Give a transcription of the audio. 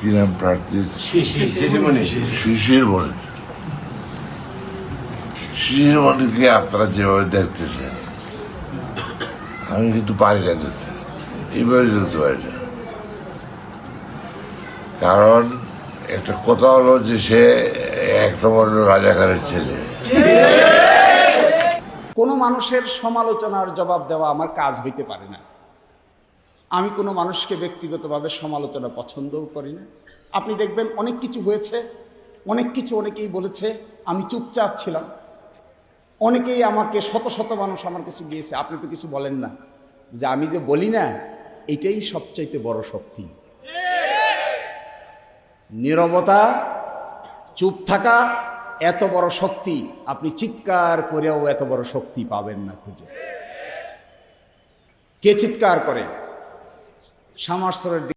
কি নাম প্রার্থী? শিশির। মণি শিশির মণিকে আপনারা যেভাবে দেখতেছেন আমি কিন্তু পারি না দেখতে। এইভাবে দেখতে পারি না। কারণ একটা কথা হলো যে সে এক নম্বর রাজাকারের ছেলে। কোনো মানুষের সমালোচনার জবাব দেওয়া আমার কাজ হইতে পারে না। আমি কোনো মানুষকে ব্যক্তিগতভাবে সমালোচনা পছন্দও করি না। আপনি দেখবেন অনেক কিছু হয়েছে, অনেক কিছু অনেকেই বলেছে, আমি চুপচাপ ছিলাম। অনেকেই আমাকে, শত শত মানুষ আমার কাছে গিয়েছে, আপনি তো কিছু বলেন না। যে আমি যে বলি না, এটাই সবচাইতে বড় শক্তি। নীরবতা, চুপ থাকা এত বড় শক্তি, আপনি চিৎকার করেও এত বড় শক্তি পাবেন না খুঁজে। কে চিৎকার করে? সামাস্তরের